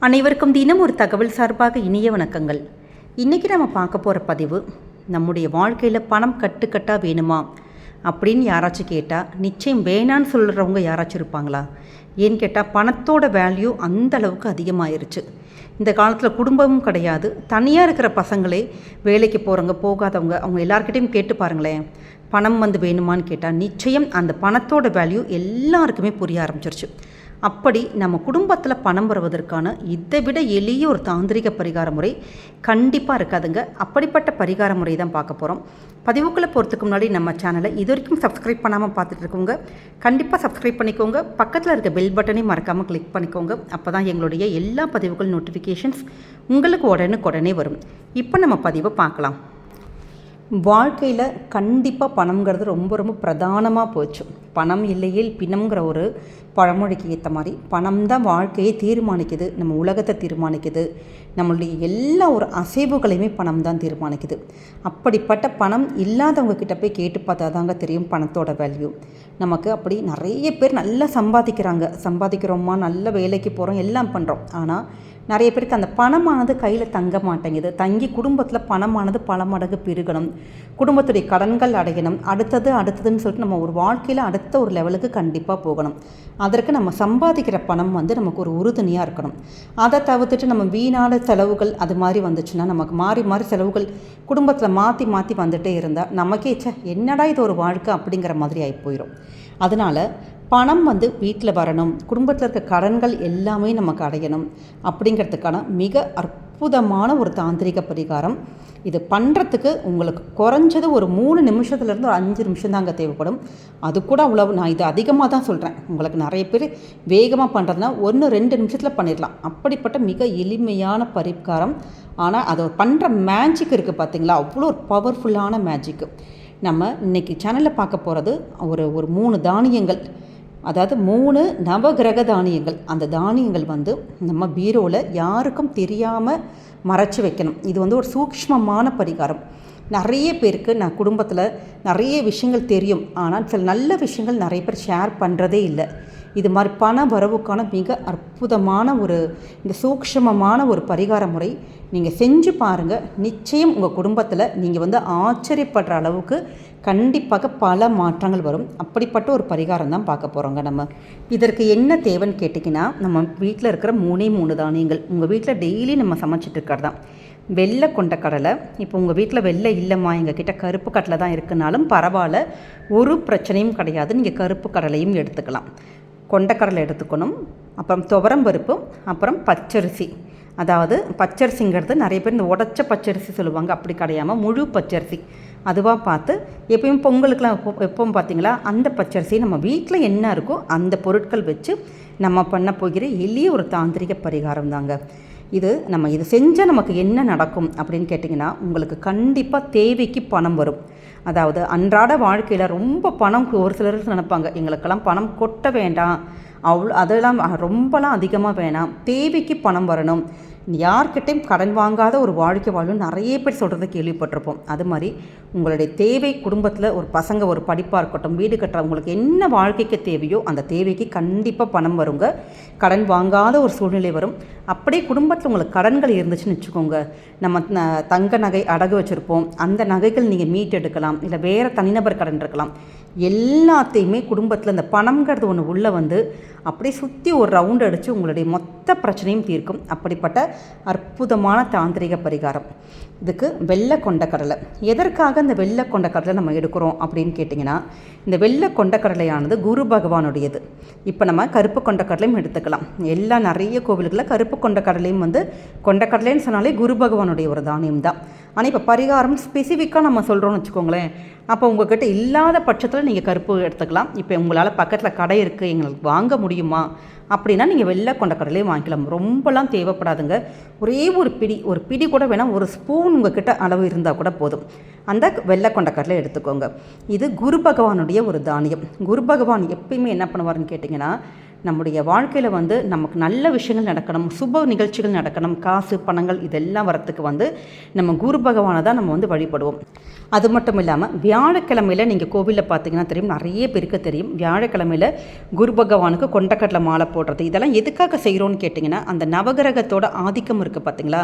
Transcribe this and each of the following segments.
அனைவருக்கும் தினம் ஒரு தகவல் சார்பாக இனிய வணக்கங்கள். இன்றைக்கி நம்ம பார்க்க போகிற பதிவு நம்முடைய வாழ்க்கையில் பணம் கட்டுக்கட்டாக வேணுமா? அப்படின்னு யாராச்சும் கேட்டால் நிச்சயம் வேணான்னு சொல்கிறவங்க யாராச்சும் இருப்பாங்களா? ஏன்னு கேட்டால் பணத்தோட வேல்யூ அந்த அளவுக்கு அதிகமாயிருச்சு. இந்த காலத்தில் குடும்பமும் கிடையாது. தனியாக இருக்கிற பசங்களே வேலைக்கு போகிறவங்க போகாதவங்க அவங்க எல்லாருக்கிட்டையும் கேட்டு பாருங்களேன். பணம் வந்து வேணுமான்னு கேட்டால் நிச்சயம் அந்த பணத்தோட வேல்யூ எல்லாருக்குமே புரிய ஆரம்பிச்சிருச்சு. அப்படி நம்ம குடும்பத்தில் பணம் வருவதற்கான இதை விட எளிய ஒரு தாந்திரிக பரிகார முறை கண்டிப்பாக இருக்காதுங்க. அப்படிப்பட்ட பரிகார முறை தான் பார்க்க போகிறோம் பதிவுக்குள்ளே போகிறதுக்கு முன்னாடி நம்ம சேனலை இது வரைக்கும் சப்ஸ்கிரைப் பண்ணாமல் பார்த்துட்டு இருக்கோங்க கண்டிப்பாக சப்ஸ்கிரைப் பண்ணிக்கோங்க. பக்கத்தில் இருக்க பெல் பட்டனையும் மறக்காமல் கிளிக் பண்ணிக்கோங்க. அப்போ தான் எங்களுடைய எல்லா பதிவுகள் நோட்டிஃபிகேஷன்ஸ் உங்களுக்கு உடனுக்குடனே வரும். இப்போ நம்ம பதிவை பார்க்கலாம். வாழ்க்கையில் கண்டிப்பாக பணம்ங்கிறது ரொம்ப ரொம்ப பிரதானமாக போச்சு. பணம் இல்லையில் பிணம்ங்கிற ஒரு பழமொழிக்கு ஏற்ற மாதிரி பணம் தான் வாழ்க்கையை தீர்மானிக்குது நம்ம உலகத்தை தீர்மானிக்குது நம்மளுடைய எல்லா ஒரு அசைவுகளையுமே பணம் தான் தீர்மானிக்குது. அப்படிப்பட்ட பணம் இல்லாதவங்க கிட்ட போய் கேட்டு பார்த்தா தாங்க தெரியும் பணத்தோட வேல்யூ நமக்கு அப்படி நிறைய பேர் நல்லா சம்பாதிக்கிறாங்க. சம்பாதிக்கிறோமா? நல்ல வேலைக்கு போகிறோம் எல்லாம் பண்ணுறோம் ஆனால் நிறைய பேருக்கு அந்த பணமானது கையில் தங்க மாட்டேங்குது. தங்கி குடும்பத்தில் பணமானது பல மடங்கு பெருகணும். குடும்பத்துடைய கடன்கள் அடையணும். அடுத்தது அடுத்ததுன்னு சொல்லிட்டு நம்ம ஒரு வாழ்க்கையில் அடுத்த ஒரு லெவலுக்கு கண்டிப்பாக போகணும். அதற்கு நம்ம சம்பாதிக்கிற பணம் வந்து நமக்கு ஒரு உறுதுணையாக இருக்கணும். அதை தவிர்த்துட்டு நம்ம வீணான செலவுகள் அது மாதிரி வந்துச்சுன்னா நமக்கு மாறி மாறி செலவுகள் குடும்பத்தில் மாற்றி மாற்றி வந்துட்டே இருந்தால் நமக்கே ச்சே என்னடா இது ஒரு வாழ்க்கை? அப்படிங்கிற மாதிரி ஆகி போயிடும் அதனால் பணம் வந்து வீட்டில் வரணும். குடும்பத்தில் இருக்க கடன்கள் எல்லாமே நமக்கு அடையணும். அப்படிங்கிறதுக்கான மிக அற்புதமான ஒரு தாந்திரிக பரிகாரம். இது பண்ணுறதுக்கு உங்களுக்கு குறைஞ்சது ஒரு மூணு நிமிஷத்துலேருந்து ஒரு அஞ்சு நிமிஷம் தாங்க தேவைப்படும். அது கூட அவ்வளோ நான் இது அதிகமாக தான் சொல்கிறேன் உங்களுக்கு நிறைய பேர் வேகமாக பண்ணுறதுனா ஒன்று ரெண்டு நிமிஷத்தில் பண்ணிடலாம். அப்படிப்பட்ட மிக எளிமையான பரிகாரம். ஆனால் அதை பண்ணுற மேஜிக் இருக்குது பார்த்தீங்களா அவ்வளோ ஒரு பவர்ஃபுல்லான மேஜிக்கு நம்ம இன்றைக்கி சேனலில் பார்க்க போகிறது ஒரு ஒரு மூணு தானியங்கள். அதாவது மூணு நவகிரக தானியங்கள். அந்த தானியங்கள் வந்து நம்ம பீரோவில் யாருக்கும் தெரியாமல் மறைச்சி வைக்கணும். இது வந்து ஒரு சூக்ஷ்மமான பரிகாரம். நிறைய பேருக்கு நான் குடும்பத்தில் நிறைய விஷயங்கள் தெரியும். ஆனால் சில நல்ல விஷயங்கள் நிறைய பேர் ஷேர் பண்ணுறதே இல்லை. இது மாதிரி பண வரவுக்கான மிக அற்புதமான ஒரு இந்த சூக்ஷமமான ஒரு பரிகார முறை. நீங்கள் செஞ்சு பாருங்கள் நிச்சயம் உங்கள் குடும்பத்தில் நீங்கள் வந்து ஆச்சரியப்படுற அளவுக்கு கண்டிப்பாக பல மாற்றங்கள் வரும். அப்படிப்பட்ட ஒரு பரிகாரம் தான் பார்க்க போகிறோங்க நம்ம. இதற்கு என்ன தேவைன்னு கேட்டிங்கன்னா நம்ம வீட்டில் இருக்கிற மூணே மூணு தானியங்கள். உங்கள் வீட்டில் டெய்லி நம்ம சமைச்சிட்டு இருக்கிறது தான். வெள்ளை கொண்ட கடலை. இப்போ உங்கள் வீட்டில் வெள்ளை இல்லைம்மா. எங்கள் கிட்ட கருப்பு கடலை தான் இருக்குனாலும் பரவாயில்ல. ஒரு பிரச்சனையும் கிடையாது. நீங்கள் கருப்பு கடலையும் எடுத்துக்கலாம். கொண்டக்கடலை எடுத்துக்கணும். அப்புறம் துவரம் பருப்பு அப்புறம் பச்சரிசி. அதாவது பச்சரிசிங்கிறது நிறைய பேர் இந்த உடச்ச பச்சரிசி சொல்லுவாங்க. அப்படி கிடையாமல் முழு பச்சரிசி. அதுவாக பார்த்து எப்பயும் பொங்கலுக்கெலாம் எப்போ எப்பவும் பார்த்தீங்களா? அந்த பச்சரிசி நம்ம வீட்டில் என்ன இருக்கோ அந்த பொருட்கள் வச்சு நம்ம பண்ண போகிற எளிய ஒரு தாந்திரிக பரிகாரம் தாங்க. இது நம்ம இது செஞ்சால் நமக்கு என்ன நடக்கும் அப்படின்னு கேட்டிங்கன்னா உங்களுக்கு கண்டிப்பாக தேவைக்கு பணம் வரும். அதாவது அன்றாட வாழ்க்கையில் ரொம்ப பணம் ஒரு சிலர் நினைப்பாங்க எங்களுக்கெல்லாம் பணம் கொட்ட வேண்டாம். அவ்வளோ அதெல்லாம் ரொம்பலாம் அதிகமாக வேணாம். தேவைக்கு பணம் வரணும். யார்கிட்டையும் கடன் வாங்காத ஒரு வாழ்க்கை வாழும் நிறைய பேர் சொல்கிறத கேள்விப்பட்டிருப்போம். அது மாதிரி உங்களுடைய தேவை குடும்பத்தில் ஒரு பசங்க ஒரு படிப்பாக இருக்கட்டும் வீடு கட்டுற உங்களுக்கு என்ன வாழ்க்கைக்கு தேவையோ அந்த தேவைக்கு கண்டிப்பாக பணம் வருங்க. கடன் வாங்காத ஒரு சூழ்நிலை வரும். அப்படியே குடும்பத்தில் உங்களுக்கு கடன்கள் இருந்துச்சுன்னு வச்சுக்கோங்க. நம்ம தங்க நகை அடகு வச்சுருப்போம். அந்த நகைகள் நீங்கள் மீட்டெடுக்கலாம். இல்லை வேறு தனிநபர் கடன் இருக்கலாம். எல்லாத்தையுமே குடும்பத்தில் இந்த பணம்ங்கிறது ஒன்று உள்ளே வந்து அப்படியே சுற்றி ஒரு ரவுண்ட் அடித்து உங்களுடைய மொத்த பிரச்சனையும் தீர்க்கும். அப்படிப்பட்ட அற்புதமான தாந்திரிக பரிகாரம். இதுக்கு வெள்ளை கொண்ட கடலை எதற்காக இந்த வெள்ளை கொண்ட கடலை நம்ம எடுக்கிறோம் அப்படின்னு கேட்டிங்கன்னா இந்த வெள்ளை கொண்ட கடலையானது குரு பகவானுடையது. இப்போ நம்ம கருப்பு கொண்ட கடலையும் எடுத்துக்கலாம். எல்லா நிறைய கோவில்களில் கருப்பு கொண்ட கடலையும் வந்து கொண்ட கடலைன்னு சொன்னாலே குரு பகவானுடைய ஒரு தானியம் தான் ஆனால் இப்போ பரிகாரம் ஸ்பெசிஃபிக்காக நம்ம சொல்கிறோம்னு வச்சுக்கோங்களேன் அப்போ உங்கள்கிட்ட இல்லாத பட்சத்தில் நீங்கள் கருப்பு எடுத்துக்கலாம். இப்போ உங்களால் பக்கத்தில் கடை இருக்குது எங்களுக்கு வாங்க முடியுமா? அப்படின்னா நீங்கள் வெள்ளை கொண்ட கடலையே வாங்கிக்கலாம். ரொம்பலாம் தேவைப்படாதுங்க. ஒரே ஒரு பிடி ஒரு பிடி கூட வேணால் ஒரு ஸ்பூன் உங்ககிட்ட அளவு இருந்தால் கூட போதும். அந்த வெள்ளை கொண்ட கடலை எடுத்துக்கோங்க. இது குரு பகவானுடைய ஒரு தானியம். குரு பகவான் எப்பயுமே என்ன பண்ணுவார்னு கேட்டிங்கன்னா நம்முடைய வாழ்க்கையில் வந்து நமக்கு நல்ல விஷயங்கள் நடக்கணும் சுப நிகழ்ச்சிகள் நடக்கணும் காசு பணங்கள் இதெல்லாம் வரத்துக்கு வந்து நம்ம குரு பகவானை தான் நம்ம வந்து வழிபடுவோம். அது மட்டும் இல்லாமல் வியாழக்கிழமையில் நீங்கள் கோவிலில் பார்த்தீங்கன்னா தெரியும் நிறைய பேருக்கு தெரியும். வியாழக்கிழமையில் குரு பகவானுக்கு கொண்டக்கடலை மாலை போடுறது. இதெல்லாம் எதுக்காக செய்கிறோன்னு கேட்டிங்கன்னா அந்த நவகிரகத்தோட ஆதிக்கம் இருக்குது பார்த்தீங்களா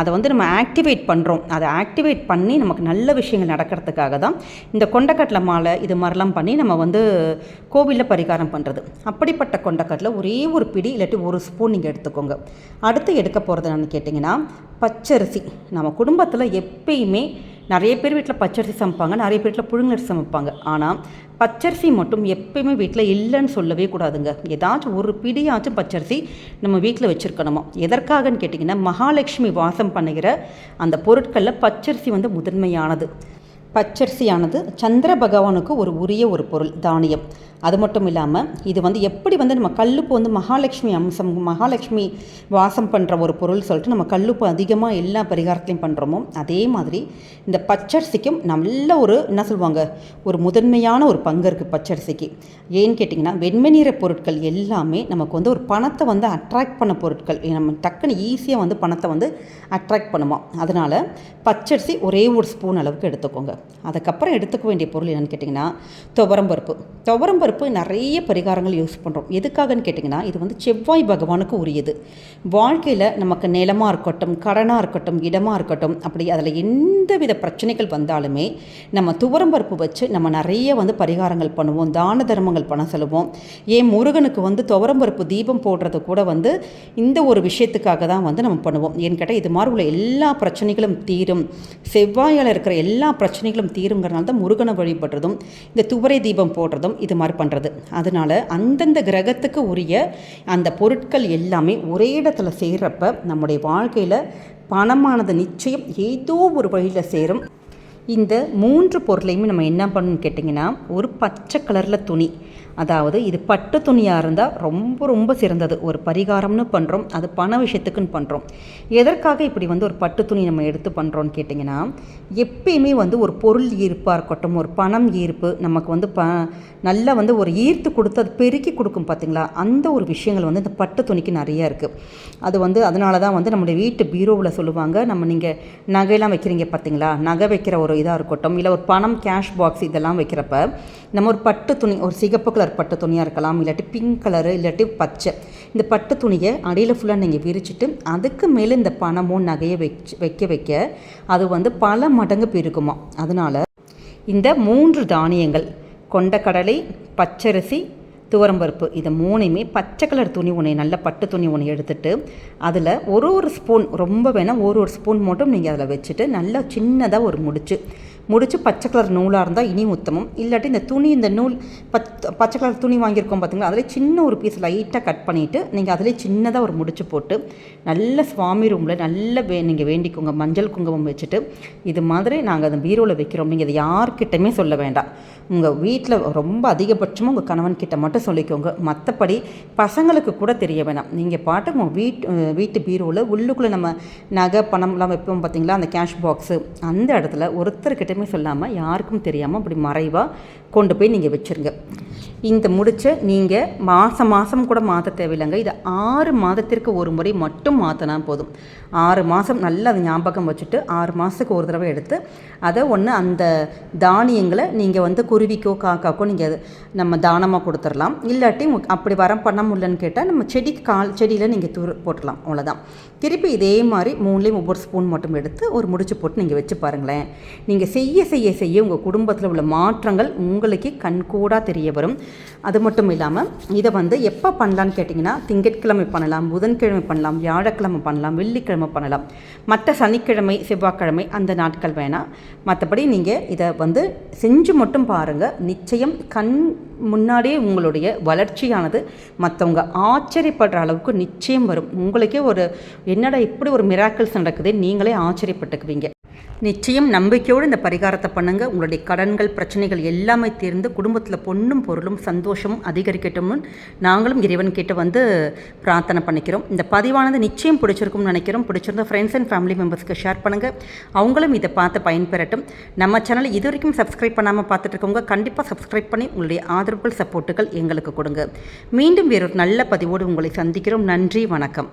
அதை வந்து நம்ம ஆக்டிவேட் பண்ணுறோம் அதை ஆக்டிவேட் பண்ணி நமக்கு நல்ல விஷயங்கள் நடக்கிறதுக்காக தான் இந்த கொண்டக்கடலை மாலை இது மாதிரிலாம் பண்ணி நம்ம வந்து கோவிலில் பரிகாரம் பண்ணுறது அப்படிப்பட்ட கொண்டக்கடலை ஒரே ஒரு பிடி இல்லாட்டி ஒரு ஸ்பூன் நீங்கள் எடுத்துக்கோங்க. அடுத்து எடுக்க போகிறது என்னென்னு கேட்டிங்கன்னா பச்சரிசி. நம்ம குடும்பத்தில் எப்பயுமே நிறைய பேர் வீட்டில் பச்சரிசி சமைப்பாங்க நிறைய பேர் வீட்டில் புழுங்கரிசி சமைப்பாங்க. ஆனால் பச்சரிசி மட்டும் எப்பயுமே வீட்டில் இல்லைன்னு சொல்லவே கூடாதுங்க. ஏதாச்சும் ஒரு பிடியாச்சும் பச்சரிசி நம்ம வீட்டில் வச்சுருக்கணுமா? எதற்காகன்னு கேட்டிங்கன்னா மகாலட்சுமி வாசம் பண்ணுகிற அந்த பொருட்களில் பச்சரிசி வந்து முதன்மையானது. பச்சரிசியானது சந்திர பகவானுக்கு ஒரு உரிய ஒரு பொருள் தானியம். அது மட்டும் இல்லாமல் இது வந்து எப்படி வந்து நம்ம கல்லுப்பு வந்து மகாலட்சுமி அம்சம் மகாலட்சுமி வாசம் பண்ணுற ஒரு பொருள் சொல்லிட்டு நம்ம கல்லுப்பு அதிகமாக எல்லா பரிகாரத்தையும் பண்ணுறோமோ அதே மாதிரி இந்த பச்சரிசிக்கும் நல்ல ஒரு என்ன சொல்லுவாங்க ஒரு முதன்மையான ஒரு பங்கு இருக்குது பச்சரிசிக்கு. ஏன்னு கேட்டிங்கன்னா வெண்மநீர பொருட்கள் எல்லாமே நமக்கு வந்து ஒரு பணத்தை வந்து அட்ராக்ட் பண்ண பொருட்கள். நம்ம டக்குன்னு ஈஸியாக வந்து பணத்தை வந்து அட்ராக்ட் பண்ணுமா. அதனால் பச்சரிசி ஒரே ஒரு ஸ்பூன் அளவுக்கு எடுத்துக்கோங்க. அதுக்கப்புறம் எடுத்துக்க வேண்டிய பொருள் என்னென்னு கேட்டிங்கன்னா துவரம்பருப்பு. துவரம்பருப்பு நிறைய பரிகாரங்கள் யூஸ் பண்ணுறோம் எதுக்காகன்னு கேட்டிங்கன்னா இது வந்து செவ்வாய் பகவானுக்கு உரியது. வாழ்க்கையில் நமக்கு நிலமாக இருக்கட்டும் கடனாக இருக்கட்டும் இடமாக இருக்கட்டும் அப்படி அதில் எந்த வித பிரச்சனைகள் வந்தாலுமே நம்ம துவரம்பருப்பு வச்சு நம்ம நிறைய வந்து பரிகாரங்கள் பண்ணுவோம் தான தர்மங்கள் பண்ண சொல்லுவோம். ஏன் முருகனுக்கு வந்து துவரம்பருப்பு தீபம் போடுறது கூட வந்து இந்த ஒரு விஷயத்துக்காக தான் வந்து நம்ம பண்ணுவோம். ஏன்னு கேட்டால் இது மாதிரி உள்ள எல்லா பிரச்சனைகளும் தீரும். செவ்வாயால் இருக்கிற எல்லா பிரச்சனைகளும் தீருங்கிறனால தான் முருகனை வழிபடுறதும் இந்த துவரை தீபம் போடுறதும் இது மாதிரி பண்ணுறது அதனால் அந்தந்த கிரகத்துக்கு உரிய அந்த பொருட்கள் எல்லாமே ஒரே இடத்துல சேர்றப்ப நம்முடைய வாழ்க்கையில் பணமானது நிச்சயம் ஏதோ ஒரு வழியில் சேரும். இந்த மூன்று பொருளையுமே நம்ம என்ன பண்ணணும்னு கேட்டிங்கன்னா ஒரு பச்சை கலரில் துணி. அதாவது இது பட்டு துணியாக இருந்தால் ரொம்ப ரொம்ப சிறந்தது. ஒரு பரிகாரம்னு பண்ணுறோம் அது பண விஷயத்துக்குன்னு பண்ணுறோம் எதற்காக இப்படி வந்து ஒரு பட்டு துணி நம்ம எடுத்து பண்ணுறோன்னு கேட்டிங்கன்னா எப்பயுமே வந்து ஒரு பொருள் ஈர்ப்பாக இருக்கட்டும் ஒரு பணம் ஈர்ப்பு நமக்கு வந்து ப நல்லா வந்து ஒரு ஈர்த்து கொடுத்து அது பெருக்கி கொடுக்கும் பார்த்தீங்களா அந்த ஒரு விஷயங்கள் வந்து இந்த பட்டு துணிக்கு நிறைய இருக்குது அது வந்து அதனால தான் வந்து நம்முடைய வீட்டு பீரோவில் சொல்லுவாங்க நம்ம நீங்கள் நகையெல்லாம் வைக்கிறீங்க பார்த்தீங்களா நகை வைக்கிற ஒரு இதாக இருக்கட்டும் இல்லை ஒரு பணம் கேஷ் பாக்ஸ் இதெல்லாம் வைக்கிறப்ப நம்ம ஒரு பட்டு துணி ஒரு சிகப்பு கலர் பட்டு துணியாக இருக்கலாம் இல்லாட்டி பிங்க் கலரு இல்லாட்டி பச்சை. இந்த பட்டு துணியை அடியில் ஃபுல்லாக நீங்கள் விரிச்சிட்டு அதுக்கு மேலே இந்த பணமும் நகையை வச்சு வைக்க வைக்க அது வந்து பல மடங்கு பெருகுமா. அதனால் இந்த மூன்று தானியங்கள் கொண்டக்கடலை பச்சரிசி துவரம்பருப்பு இது மூணையுமே பச்சை கலர் துணி ஒன்று நல்ல பட்டு துணி ஒன்று எடுத்துட்டு அதில் ஒரு ஒரு ஸ்பூன் ரொம்ப வேணால் ஒரு ஒரு ஸ்பூன் மட்டும் நீங்கள் அதில் வச்சுட்டு நல்லா சின்னதாக ஒரு முடிச்சு முடிச்சு பச்சை கலர் நூலாக இருந்தால் இனி உத்தமம். இல்லாட்டி இந்த துணி இந்த நூல் பத் பச்சை கலர் துணி வாங்கியிருக்கோம் பார்த்தீங்களா அதில் சின்ன ஒரு பீஸ் லைட்டாக கட் பண்ணிவிட்டு நீங்கள் அதிலே சின்னதாக ஒரு முடிச்சு போட்டு நல்ல சுவாமி ரூமில் நல்ல வே நீங்கள் வேண்டிக்கோங்க. மஞ்சள் குங்குமம் வச்சுட்டு இது மாதிரி நாங்கள் அந்த பீரோவில் வைக்கிறோம். நீங்கள் இதை யார்கிட்டமே சொல்ல வேண்டாம். உங்கள் வீட்டில் ரொம்ப அதிகபட்சமாக உங்கள் கணவன்கிட்ட மட்டும் சொல்லிக்கோங்க. மற்றபடி பசங்களுக்கு கூட தெரிய வேணாம். நீங்கள் பாட்டு உங்கள் வீட்டு வீட்டு பீரோவில் உள்ளுக்குள்ளே நம்ம நகை பணம்லாம் வைப்போம் பார்த்தீங்களா அந்த கேஷ் பாக்ஸு அந்த இடத்துல ஒருத்தர்கிட்ட ஒருத்தர்கிட்டயுமே சொல்லாமல் யாருக்கும் தெரியாமல் அப்படி மறைவாக கொண்டு போய் நீங்கள் வச்சுருங்க. இந்த முடிச்சை நீங்கள் மாதம் மாதம் கூட மாற்ற தேவையில்லைங்க. இது ஆறு மாதத்திற்கு ஒரு முறை மட்டும் மாற்றினா போதும். ஆறு மாதம் நல்லா அதை ஞாபகம் வச்சுட்டு ஆறு மாதத்துக்கு ஒரு தடவை எடுத்து அதை ஒன்று அந்த தானியங்களை நீங்கள் வந்து குருவிக்கோ காக்காக்கோ நீங்கள் நம்ம தானமாக கொடுத்துடலாம். இல்லாட்டி அப்படி வரம் பண்ண முடியலன்னு கேட்டால் நம்ம செடிக்கு கால் செடியில் நீங்கள் தூர் போட்டுடலாம். அவ்வளோதான் திருப்பி இதே மாதிரி மூணுலேயும் ஒவ்வொரு ஸ்பூன் மட்டும் எடுத்து ஒரு முடிச்சு போட்டு நீங்கள் வச்சு பாருங்களேன். நீங்கள் செய்ய செய்ய செய்ய உங்கள் குடும்பத்தில் உள்ள மாற்றங்கள் உங்களுக்கு கண்கூடாக தெரிய வரும். வரும். அது மட்டும் இல்லாமல் இதை வந்து எப்போ பண்ணலான்னு கேட்டிங்கன்னா திங்கட்கிழமை பண்ணலாம் புதன்கிழமை பண்ணலாம் வியாழக்கிழமை பண்ணலாம் வெள்ளிக்கிழமை பண்ணலாம். மற்ற சனிக்கிழமை செவ்வாய்க்கிழமை அந்த நாட்கள் வேணாம் மற்றபடி நீங்கள் இதை வந்து செஞ்சு மட்டும் பாருங்கள் நிச்சயம் கண் முன்னாடியே உங்களுடைய வளர்ச்சியானது மற்றவங்க ஆச்சரியப்படுற அளவுக்கு நிச்சயம் வரும். உங்களுக்கே ஒரு என்னடா இப்படி ஒரு மிராக்கிள்ஸ் நடக்குது நீங்களே ஆச்சரியப்பட்டுக்குவீங்க. நிச்சயம் நம்பிக்கையோடு இந்த பரிகாரத்தை பண்ணுங்கள் உங்களுடைய கடன்கள் பிரச்சனைகள் எல்லாமே தீர்ந்து குடும்பத்தில் பொண்ணும் பொருளும் சந்தோஷமும் அதிகரிக்கட்டும்னு நாங்களும் இறைவன் கிட்ட வந்து பிரார்த்தனை பண்ணிக்கிறோம். இந்த பதிவானது நிச்சயம் பிடிச்சிருக்கும்னு நினைக்கிறோம். பிடிச்சிருந்தா ஃப்ரெண்ட்ஸ் அண்ட் ஃபேமிலி மெம்பர்ஸ்க்கு ஷேர் பண்ணுங்கள் அவங்களும் இதை பார்த்து பயன்பெறட்டும். நம்ம சேனலை இது வரைக்கும் சப்ஸ்கிரைப் பண்ணாமல் பார்த்துட்டு இருக்கவங்க கண்டிப்பாக சப்ஸ்கிரைப் பண்ணி உங்களுடைய ஆதரவுகள் சப்போர்ட்டுகள் எங்களுக்கு கொடுங்க. மீண்டும் வேறொரு நல்ல பதிவோடு உங்களை சந்திக்கிறோம். நன்றி வணக்கம்.